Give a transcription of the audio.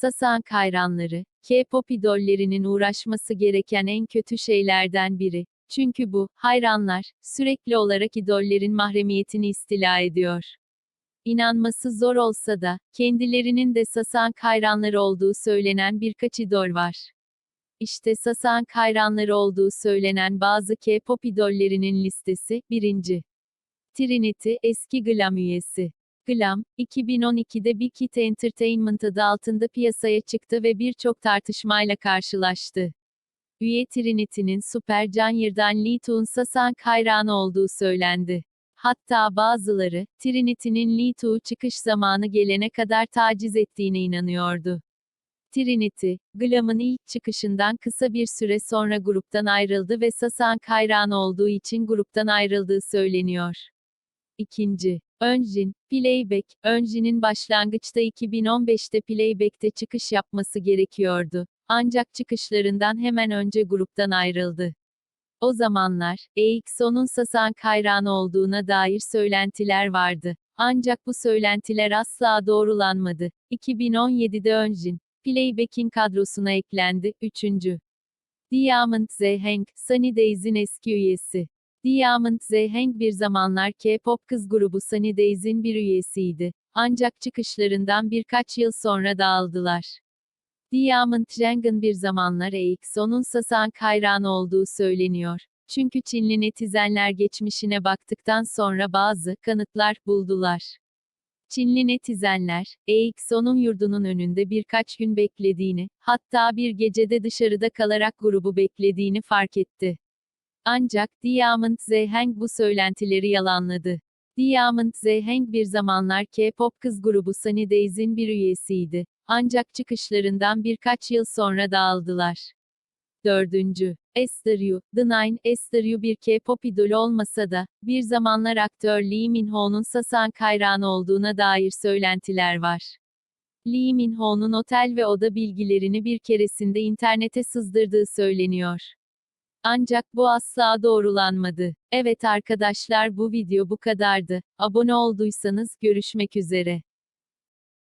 Sasank hayranları, K-pop idollerinin uğraşması gereken en kötü şeylerden biri. Çünkü bu, hayranlar, sürekli olarak idollerin mahremiyetini istila ediyor. İnanması zor olsa da, kendilerinin de Sasank hayranları olduğu söylenen birkaç idol var. İşte Sasank hayranları olduğu söylenen bazı K-pop idollerinin listesi, 1. Trinity, eski Glam üyesi. Glam, 2012'de Big Hit Entertainment adı altında piyasaya çıktı ve birçok tartışmayla karşılaştı. Üye Trinity'nin Super Junior'dan Lee Toon Sasank hayranı olduğu söylendi. Hatta bazıları, Trinity'nin Lee Too çıkış zamanı gelene kadar taciz ettiğine inanıyordu. Trinity, Glam'ın ilk çıkışından kısa bir süre sonra gruptan ayrıldı ve Sasank hayranı olduğu için gruptan ayrıldığı söyleniyor. İkinci, Önjin, Playback, Önjin'in başlangıçta 2015'te Playback'te çıkış yapması gerekiyordu. Ancak çıkışlarından hemen önce gruptan ayrıldı. O zamanlar, EXO'nun Sasank hayranı olduğuna dair söylentiler vardı. Ancak bu söylentiler asla doğrulanmadı. 2017'de Önjin, Playback'in kadrosuna eklendi. 3. Diamond Zeheng, Sunny Days'in eski üyesi. Diamond Zeheng bir zamanlar K-pop kız grubu Sunny Days'in bir üyesiydi. Ancak çıkışlarından birkaç yıl sonra dağıldılar. Diamond Zheng'in bir zamanlar EXO'nun Sasank hayranı olduğu söyleniyor. Çünkü Çinli netizenler geçmişine baktıktan sonra bazı kanıtlar buldular. Çinli netizenler, EXO'nun yurdunun önünde birkaç gün beklediğini, hatta bir gecede dışarıda kalarak grubu beklediğini fark etti. Ancak Diamond Zeheng bu söylentileri yalanladı. Diamond Zeheng bir zamanlar K-pop kız grubu Sunny Days'in bir üyesiydi. Ancak çıkışlarından birkaç yıl sonra dağıldılar. Dördüncü, Esther Yu, The Nine, Esther Yu bir K-pop idolü olmasa da, bir zamanlar aktör Lee Min Ho'nun Sasank hayranı olduğuna dair söylentiler var. Lee Min Ho'nun otel ve oda bilgilerini bir keresinde internete sızdırdığı söyleniyor. Ancak bu asla doğrulanmadı. Evet arkadaşlar bu video bu kadardı. Abone olduysanız görüşmek üzere.